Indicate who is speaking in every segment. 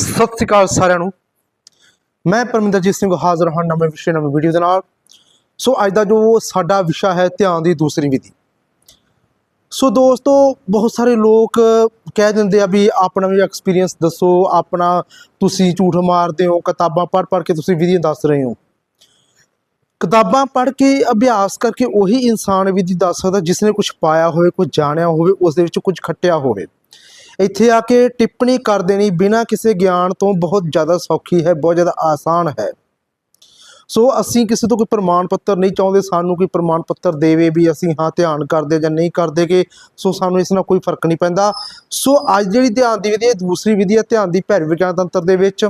Speaker 1: ਸਤਿ ਸ੍ਰੀ ਅਕਾਲ ਸਾਰਿਆਂ ਨੂੰ। ਮੈਂ ਪਰਮਿੰਦਰਜੀਤ ਸਿੰਘ ਹਾਜ਼ਰ ਹਾਂ ਨਵੇਂ ਵਿਸ਼ੇ, ਨਵੇਂ ਵੀਡੀਓ ਦੇ ਨਾਲ। ਸੋ ਅੱਜ ਦਾ ਜੋ ਸਾਡਾ ਵਿਸ਼ਾ ਹੈ ਧਿਆਨ ਦੀ ਦੂਸਰੀ ਵਿਧੀ। ਸੋ ਦੋਸਤੋ, ਬਹੁਤ ਸਾਰੇ ਲੋਕ ਕਹਿ ਦਿੰਦੇ ਆ ਵੀ ਆਪਣਾ ਵੀ ਐਕਸਪੀਰੀਅੰਸ ਦੱਸੋ, ਆਪਣਾ ਤੁਸੀਂ ਝੂਠ ਮਾਰਦੇ ਹੋ, ਕਿਤਾਬਾਂ ਪੜ੍ਹ ਪੜ੍ਹ ਕੇ ਤੁਸੀਂ ਵਿਧੀ ਦੱਸ ਰਹੇ ਹੋ। ਕਿਤਾਬਾਂ ਪੜ੍ਹ ਕੇ, ਅਭਿਆਸ ਕਰਕੇ ਉਹੀ ਇਨਸਾਨ ਵਿਧੀ ਦੱਸ ਸਕਦਾ ਜਿਸ ਨੇ ਕੁਝ ਪਾਇਆ ਹੋਵੇ ਕੁਝ ਜਾਣਿਆ ਹੋਵੇ, ਉਸ ਦੇ ਵਿੱਚ ਕੁਝ ਖੱਟਿਆ ਹੋਵੇ। ਇੱਥੇ ਆ ਕੇ ਟਿੱਪਣੀ ਕਰ ਦੇਣੀ ਬਿਨਾਂ ਕਿਸੇ ਗਿਆਨ ਤੋਂ ਬਹੁਤ ਜ਼ਿਆਦਾ ਸੌਖੀ ਹੈ, ਬਹੁਤ ਜ਼ਿਆਦਾ ਆਸਾਨ ਹੈ। ਸੋ ਅਸੀਂ ਕਿਸੇ ਤੋਂ ਕੋਈ ਪ੍ਰਮਾਣ ਪੱਤਰ ਨਹੀਂ ਚਾਹੁੰਦੇ, ਸਾਨੂੰ ਕੋਈ ਪ੍ਰਮਾਣ ਪੱਤਰ ਦੇਵੇ ਵੀ ਅਸੀਂ ਹਾਂ ਧਿਆਨ ਕਰਦੇ ਜਾਂ ਨਹੀਂ ਕਰਦੇ ਕਿ ਸੋ ਸਾਨੂੰ ਇਸ ਨਾਲ ਕੋਈ ਫ਼ਰਕ ਨਹੀਂ ਪੈਂਦਾ। ਸੋ ਅੱਜ ਜਿਹੜੀ ਧਿਆਨ ਦੀ ਵਿਧੀ ਹੈ, ਦੂਸਰੀ ਵਿਧੀ ਹੈ ਧਿਆਨ ਦੀ ਭੈਰਵੀ ਵਿਗਿਆਨ ਤੰਤਰ ਦੇ ਵਿੱਚ।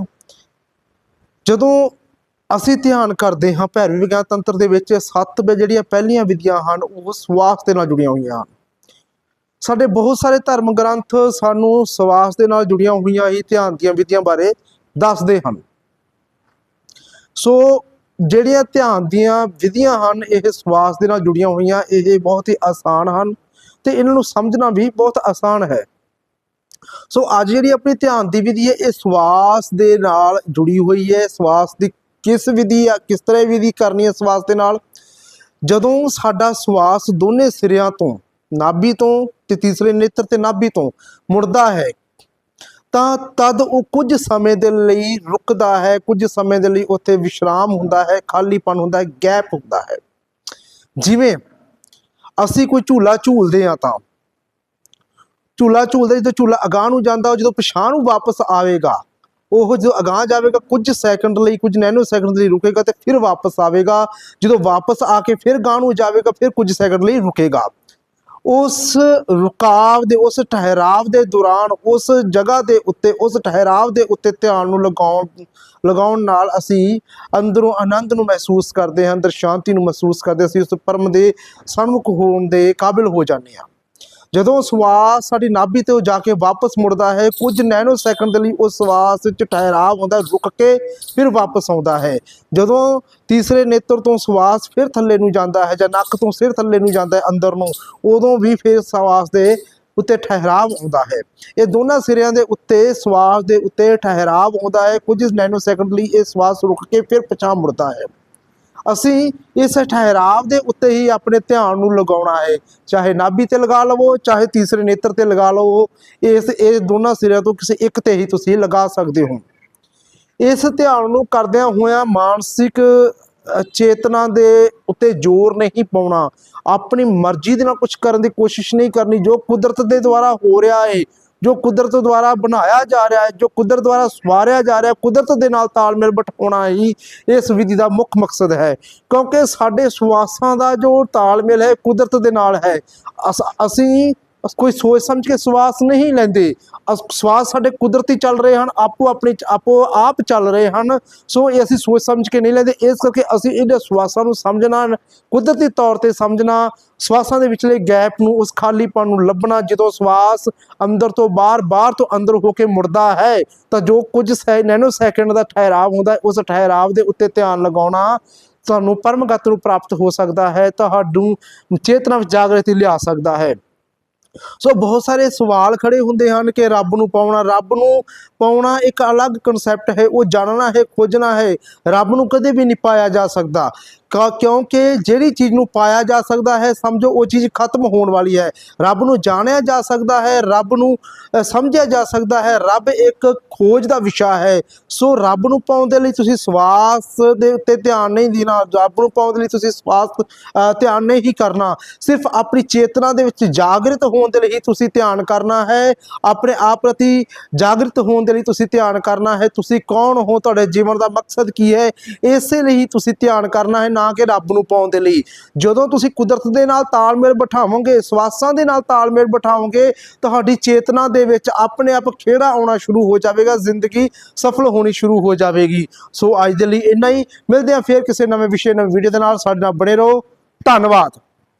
Speaker 1: ਜਦੋਂ ਅਸੀਂ ਧਿਆਨ ਕਰਦੇ ਹਾਂ ਭੈਰਵੀ ਵਿਗਿਆਨ ਤੰਤਰ ਦੇ ਵਿੱਚ, ਸੱਤ ਜਿਹੜੀਆਂ ਪਹਿਲੀਆਂ ਵਿਧੀਆਂ ਹਨ, ਉਹ ਸਵਾਸ ਦੇ ਨਾਲ ਜੁੜੀਆਂ ਹੋਈਆਂ ਹਨ। ਸਾਡੇ ਬਹੁਤ ਸਾਰੇ ਧਰਮ ਗ੍ਰੰਥ ਸਾਨੂੰ ਸਵਾਸ ਦੇ ਨਾਲ ਜੁੜੀਆਂ ਹੋਈਆਂ ਹੀ ਧਿਆਨ ਦੀਆਂ ਵਿਧੀਆਂ ਬਾਰੇ ਦੱਸਦੇ ਹਨ। ਸੋ ਜਿਹੜੀਆਂ ਧਿਆਨ ਦੀਆਂ ਵਿਧੀਆਂ ਹਨ, ਇਹ ਸਵਾਸ ਦੇ ਨਾਲ ਜੁੜੀਆਂ ਹੋਈਆਂ, ਇਹ ਬਹੁਤ ਹੀ ਆਸਾਨ ਹਨ ਤੇ ਇਹਨਾਂ ਨੂੰ ਸਮਝਣਾ ਵੀ ਬਹੁਤ ਆਸਾਨ ਹੈ। ਸੋ ਅੱਜ ਜਿਹੜੀ ਆਪਣੀ ਧਿਆਨ ਦੀ ਵਿਧੀ ਹੈ, ਇਹ ਸਵਾਸ ਦੇ ਨਾਲ ਜੁੜੀ ਹੋਈ ਹੈ। ਸਵਾਸ ਦੀ ਕਿਸ ਵਿਧੀ ਆ, ਕਿਸ ਤਰ੍ਹਾਂ ਵਿਧੀ ਕਰਨੀ ਹੈ ਸਵਾਸ ਦੇ ਨਾਲ? ਜਦੋਂ ਸਾਡਾ ਸਵਾਸ ਦੋਨੇ ਸਿਰਿਆਂ ਤੋਂ ਨਾਭੀ ਤੋਂ ਤੇ ਤੀਸਰੇ ਨੇਤਰ ਤੇ ਨਾਭੀ ਤੋਂ ਮੁੜਦਾ ਹੈ। ਤਾਂ ਤਦ ਉਹ ਕੁਝ ਸਮੇਂ ਦੇ ਲਈ ਰੁਕਦਾ ਹੈ, ਕੁਝ ਸਮੇਂ ਦੇ ਲਈ ਉੱਥੇ ਵਿਸ਼ਰਾਮ ਹੁੰਦਾ ਹੈ, ਖਾਲੀਪਨ ਹੁੰਦਾ ਹੈ, ਗੈਪ ਹੁੰਦਾ ਹੈ। ਜਿਵੇਂ ਅਸੀਂ ਕੋਈ ਝੂਲਾ ਝੂਲਦੇ ਆ ਤਾਂ, ਝੂਲਾ ਝੂਲਦੇ ਜਦੋਂ ਝੂਲਾ ਅਗਾਂਹ ਨੂੰ ਜਾਂਦਾ ਜਦੋਂ ਪਛਾਣ ਨੂੰ ਵਾਪਸ ਆਵੇਗਾ, ਉਹ ਜੋ ਅਗਾਂਹ ਜਾਵੇਗਾ, ਕੁਝ ਸੈਕਿੰਡ ਲਈ, ਕੁਝ ਨੈਨੋ ਸੈਕਿੰਡ ਲਈ ਰੁਕੇਗਾ ਤੇ ਫਿਰ ਵਾਪਸ ਆਵੇਗਾ। ਜਦੋਂ ਵਾਪਸ ਆ ਕੇ ਫਿਰ ਗਾਂਹ ਨੂੰ ਜਾਵੇਗਾ, ਫਿਰ ਕੁਝ ਸੈਕਿੰਡ ਲਈ ਰੁਕੇਗਾ। ਉਸ ਰੁਕਾਵ ਦੇ, ਉਸ ਠਹਿਰਾਵ ਦੇ ਦੌਰਾਨ, ਉਸ ਜਗ੍ਹਾ ਦੇ ਉੱਤੇ, ਉਸ ਠਹਿਰਾਵ ਦੇ ਉੱਤੇ ਧਿਆਨ ਨੂੰ ਲਗਾਉਣ ਲਗਾਉਣ ਨਾਲ ਅਸੀਂ ਅੰਦਰੋਂ ਆਨੰਦ ਨੂੰ ਮਹਿਸੂਸ ਕਰਦੇ ਹਾਂ, ਅੰਦਰ ਸ਼ਾਂਤੀ ਨੂੰ ਮਹਿਸੂਸ ਕਰਦੇ ਅਸੀਂ ਉਸ ਪਰਮ ਦੇ ਸਨਮੁਖ ਹੋਣ ਦੇ ਕਾਬਿਲ ਹੋ ਜਾਂਦੇ ਹਾਂ। ਜਦੋਂ ਸਵਾਸ ਸਾਡੀ ਨਾਭੀ ਤੇ ਜਾ ਕੇ ਵਾਪਸ ਮੁੜਦਾ ਹੈ, ਕੁਝ ਨੈਨੋ ਸੈਕਿੰਡ ਦੇ ਲਈ ਉਹ ਸਵਾਸ ਵਿੱਚ ਠਹਿਰਾਵ ਹੁੰਦਾ ਰੁਕ ਕੇ ਫਿਰ ਵਾਪਸ ਆਉਂਦਾ ਹੈ। ਜਦੋਂ ਤੀਸਰੇ ਨੇਤਰ ਤੋਂ ਸਵਾਸ ਫਿਰ ਥੱਲੇ ਨੂੰ ਜਾਂਦਾ ਹੈ ਜਾਂ ਨੱਕ ਤੋਂ ਸਿਰ ਥੱਲੇ ਨੂੰ ਜਾਂਦਾ ਹੈ, ਅੰਦਰ ਨੂੰ, ਉਦੋਂ ਵੀ ਫਿਰ ਸਵਾਸ ਦੇ ਉੱਤੇ ਠਹਿਰਾਵ ਆਉਂਦਾ ਹੈ। ਇਹ ਦੋਨਾਂ ਸਿਰਿਆਂ ਦੇ ਉੱਤੇ ਸਵਾਸ ਦੇ ਉੱਤੇ ਠਹਿਰਾਵ ਆਉਂਦਾ ਹੈ, ਕੁਝ ਨੈਨੋ ਸੈਕਿੰਡ ਲਈ ਇਹ ਸਵਾਸ ਰੁਕ ਕੇ ਫਿਰ ਪਛਾਣ ਮੁੜਦਾ ਹੈ। ਅਸੀਂ ਇਸ ਠਹਿਰਾਵ ਦੇ ਉੱਤੇ ਹੀ ਆਪਣੇ ਧਿਆਨ ਨੂੰ ਲਗਾਉਣਾ ਹੈ। ਚਾਹੇ ਨਾਭੀ ਤੇ ਲਗਾ ਲਵੋ, ਚਾਹੇ ਤੀਸਰੇ ਨੇਤਰ ਤੇ ਲਗਾ ਲਵੋ, ਇਸ, ਇਹ ਦੋਨਾਂ ਸਿਰਿਆਂ ਤੋਂ ਕਿਸੇ ਇੱਕ ਤੇ ਹੀ ਤੁਸੀਂ ਲਗਾ ਸਕਦੇ ਹੋ। ਇਸ ਧਿਆਨ ਨੂੰ ਕਰਦਿਆਂ ਹੋਇਆਂ ਮਾਨਸਿਕ ਚੇਤਨਾ ਦੇ ਉੱਤੇ ਜ਼ੋਰ ਨਹੀਂ ਪਾਉਣਾ। ਆਪਣੀ ਮਰਜ਼ੀ ਦੇ ਨਾਲ ਕੁਝ ਕਰਨ ਦੀ ਕੋਸ਼ਿਸ਼ ਨਹੀਂ ਕਰਨੀ। ਜੋ ਕੁਦਰਤ ਦੇ ਦੁਆਰਾ ਹੋ ਰਿਹਾ ਹੈ ਜੋ ਕੁਦਰਤ ਦੁਆਰਾ ਬਣਾਇਆ ਜਾ ਰਿਹਾ ਹੈ, ਜੋ ਕੁਦਰਤ ਦੁਆਰਾ ਸਵਾਰਿਆ ਜਾ ਰਿਹਾ ਕੁਦਰਤ ਦੇ ਨਾਲ ਤਾਲਮੇਲ ਬਿਠਾਉਣਾ ਹੀ ਇਸ ਵਿਧੀ ਦਾ ਮੁੱਖ ਮਕਸਦ ਹੈ। ਕਿਉਂਕਿ ਸਾਡੇ ਸਵਾਸਾਂ ਦਾ ਜੋ ਤਾਲਮੇਲ ਹੈ, ਕੁਦਰਤ ਦੇ ਨਾਲ ਹੈ। ਅਸ- ਅਸੀਂ ਕੋਈ ਸੋਚ ਸਮਝ ਕੇ ਸਵਾਸ ਨਹੀਂ ਲੈਂਦੇ। ਅਸ- ਸਵਾਸ ਸਾਡੇ ਕੁਦਰਤੀ ਚੱਲ ਰਹੇ ਹਨ, ਆਪੋ ਆਪਣੀ ਆਪੋ ਆਪ ਚੱਲ ਰਹੇ ਹਨ। ਸੋ ਇਹ ਅਸੀਂ ਸੋਚ ਸਮਝ ਕੇ ਨਹੀਂ ਲੈਂਦੇ। ਇਸ ਕਰਕੇ ਅਸੀਂ ਇਹਨਾਂ ਸਵਾਸਾਂ ਨੂੰ ਸਮਝਣਾ, ਕੁਦਰਤੀ ਤੌਰ ਤੇ ਸਮਝਣਾ, ਸਵਾਸਾਂ ਦੇ ਵਿਚਲੇ ਗੈਪ ਨੂੰ, ਉਸ ਖਾਲੀਪਨ ਨੂੰ ਲੱਭਣਾ, ਜਦੋਂ ਸਵਾਸ ਅੰਦਰ ਤੋਂ ਬਾਹਰ ਬਾਹਰ ਤੋਂ ਅੰਦਰ ਹੋ ਕੇ ਮੁੜਦਾ ਹੈ, ਤਾਂ ਜੋ ਕੁਝ ਸੈ ਨੈਨੋ ਸੈਕਿੰਡ ਦਾ ਠਹਿਰਾਵ ਹੁੰਦਾ ਉਸ ਠਹਿਰਾਵ ਦੇ ਉੱਤੇ ਧਿਆਨ ਲਗਾਉਣਾ ਤੁਹਾਨੂੰ ਪਰਮਗਤ ਨੂੰ ਪ੍ਰਾਪਤ ਹੋ ਸਕਦਾ ਹੈ ਤੁਹਾਨੂੰ ਚੇਤਨਾ ਵਿੱਚ ਜਾਗਰਤੀ ਲਿਆ ਸਕਦਾ ਹੈ। ਸੋ ਬਹੁਤ ਸਾਰੇ ਸਵਾਲ ਖੜੇ ਹੁੰਦੇ ਹਨ ਕਿ ਰੱਬ ਨੂੰ ਪਾਉਣਾ, ਰੱਬ ਨੂੰ ਪਾਉਣਾ ਇੱਕ ਅਲੱਗ ਕਨਸੈਪਟ ਹੈ, ਉਹ ਜਾਣਨਾ ਹੈ, ਖੋਜਣਾ ਹੈ, ਰੱਬ ਨੂੰ ਕਦੇ ਵੀ ਨਹੀਂ ਪਾਇਆ ਜਾ ਸਕਦਾ। ਕਿਉਂਕਿ ਜਿਹੜੀ ਚੀਜ਼ ਨੂੰ ਪਾਇਆ ਜਾ ਸਕਦਾ ਹੈ, ਸਮਝੋ, ਉਹ ਚੀਜ਼ ਖਤਮ ਹੋਣ ਵਾਲੀ ਹੈ। ਰੱਬ ਨੂੰ ਜਾਣਿਆ ਜਾ ਸਕਦਾ ਹੈ, ਰੱਬ ਨੂੰ ਸਮਝਿਆ ਜਾ ਸਕਦਾ ਹੈ। ਰੱਬ ਇੱਕ ਖੋਜ ਦਾ ਵਿਸ਼ਾ ਹੈ। ਸੋ ਰੱਬ ਨੂੰ ਪਾਉਣ ਦੇ ਲਈ ਤੁਸੀਂ ਸਵਾਸ ਦੇ ਉੱਤੇ ਧਿਆਨ ਨਹੀਂ ਦੇਣਾ। ਰੱਬ ਨੂੰ ਪਾਉਣ ਦੇ ਲਈ ਤੁਸੀਂ ਸਵਾਸ ਧਿਆਨ ਨਹੀਂ ਕਰਨਾ। ਸਿਰਫ ਆਪਣੀ ਚੇਤਨਾ ਦੇ ਵਿੱਚ ਜਾਗਰਿਤ ਹੋਣ ਦੇ ਲਈ ਤੁਸੀਂ ਧਿਆਨ ਕਰਨਾ ਹੈ। ਆਪਣੇ ਆਪ ਪ੍ਰਤੀ ਜਾਗਰਿਤ ਹੋਣ ਦੇ ਲਈ ਤੁਸੀਂ ਧਿਆਨ ਕਰਨਾ ਹੈ। ਤੁਸੀਂ ਕੌਣ ਹੋ? ਤੁਹਾਡੇ ਜੀਵਨ ਦਾ ਮਕਸਦ ਕੀ ਹੈ? ਇਸੇ ਲਈ ਤੁਸੀਂ ਧਿਆਨ ਕਰਨਾ ਹੈ। ਨਾ ਕਿ ਰੱਬ ਨੂੰ ਪਾਉਣ ਦੇ ਲਈ। ਜਦੋਂ ਤੁਸੀਂ ਕੁਦਰਤ ਦੇ ਨਾਲ ਤਾਲਮੇਲ ਬਿਠਾਵੋਗੇ, ਸਵਾਸਾਂ ਦੇ ਨਾਲ ਤਾਲਮੇਲ ਬਿਠਾਵੋਗੇ, ਤੁਹਾਡੀ ਚੇਤਨਾ ਦੇ ਵਿੱਚ ਆਪਣੇ ਆਪ ਖੇੜਾ ਆਉਣਾ ਸ਼ੁਰੂ ਹੋ ਜਾਵੇਗਾ, ਜ਼ਿੰਦਗੀ ਸਫਲ ਹੋਣੀ ਸ਼ੁਰੂ ਹੋ ਜਾਵੇਗੀ। ਸੋ ਅੱਜ ਦੇ ਲਈ ਇੰਨਾ ਹੀ। ਮਿਲਦੇ ਹਾਂ ਫੇਰ ਕਿਸੇ ਨਵੇਂ ਵਿਸ਼ੇ, ਨਵੇਂ ਵੀਡੀਓ ਦੇ ਨਾਲ। ਸਾਡੇ ਨਾਲ ਬਣੇ ਰਹੋ। ਧੰਨਵਾਦ।